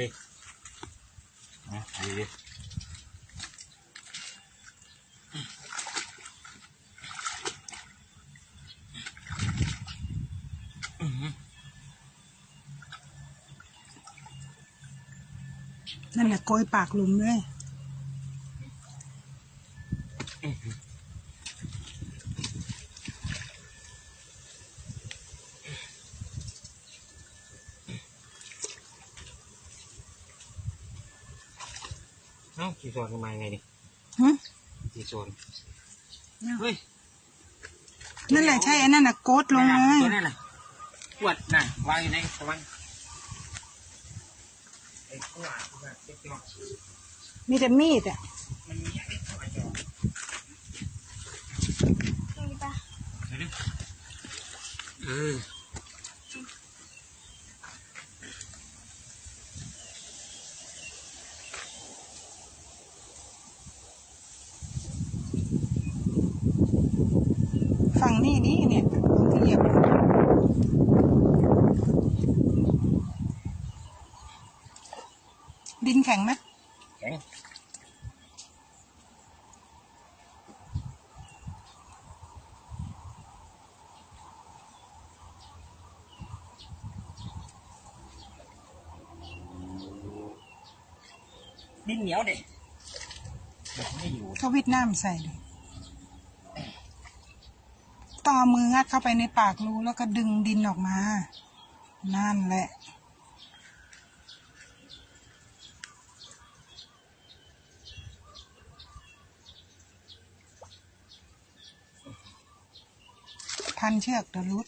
เคอะดีดินั่นแหละโกยปากหลุมด้วย เอ้ากี่ส่วนกันมายังไงนี่หึกี่ส่วนเอ้าเฮ้ยนั่นแหละใช่ไอ้นั่นน่ะโกดลงเลยตัวนั่นน่ะขวดน่ะวางอยู่ในระวังไอ้ขวดขวดเจ็บจอมีแต่มีดอะมันมีไอ้ขวดจอตรงนี้ปะเดี๋ยวดิเออ นี้นี่เนี่ยเหยียบดินแข็งไหมแข็งดินเหนียวเด็กไม่อยู่เขาวิดน้ำใส่เลย ต้องเอามืองัดเข้าไปในปากรูแล้วก็ดึงดินออกมา นั่นแหละพันเชือกเดยวรุด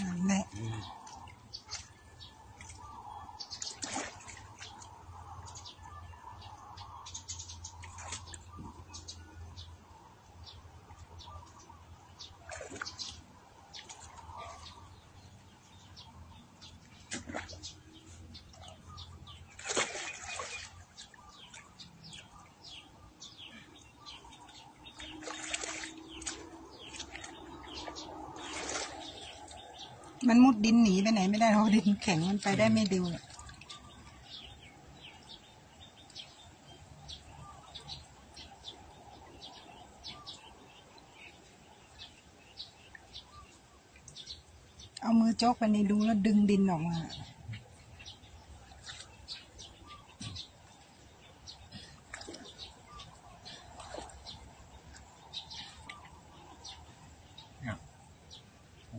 นั่นแมันมุดดินหนีไปไหนไม่ได้เพราะดินแข็งมันไปได้ไม่เร็วเอามือโจกไปในรูแล้วดึงดินออกมา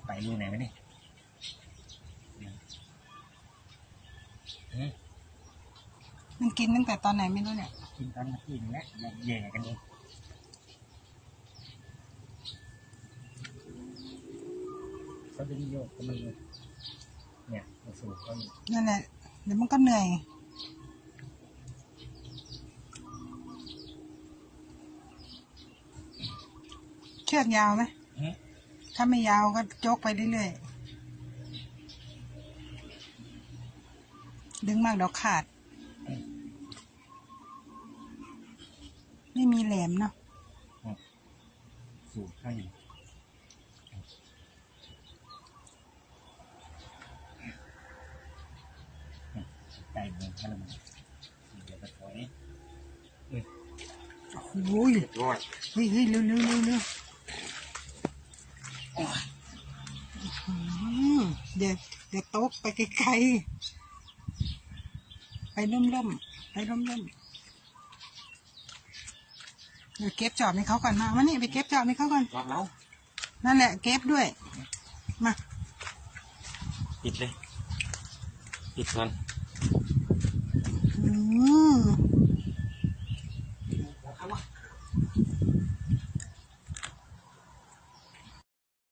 ไปรูไหนวะนี่อืม มันกินตั้งแต่ตอนไหนไม่รู้เนี่ย กินตอนมากินแล้วเราแย่กันเองเขาดึงโยกก็มันเนี่ยมาสู่เขานี่นั่นแหละเดี๋ยวมันก็เหนื่อยเชือกยาวไหมอืมถ้าไม่ยาวก็โจกไปเรื่อยๆดึงมากเดี๋ยวขาด ไม่มีแหลมเนาะสู่เขาอยู่ไก่เมืองเขาละมันเดี๋ยวก็ถอยโอ้ยรอดเฮ้ยเฮ้ยเร็วเร็วเร็วเร็วอืมเดี๋ยวเดี๋ยวโต๊ะไปไกลๆไปร่มๆไปร่มๆ เดี๋ยวเก็บจอบให้เขาก่อนมามานี่ไปเก็บจอบให้เขาก่อนรอดแล้วนั่นแหละเก็บด้วย มา ปิดเลย ปิดก่อนอืม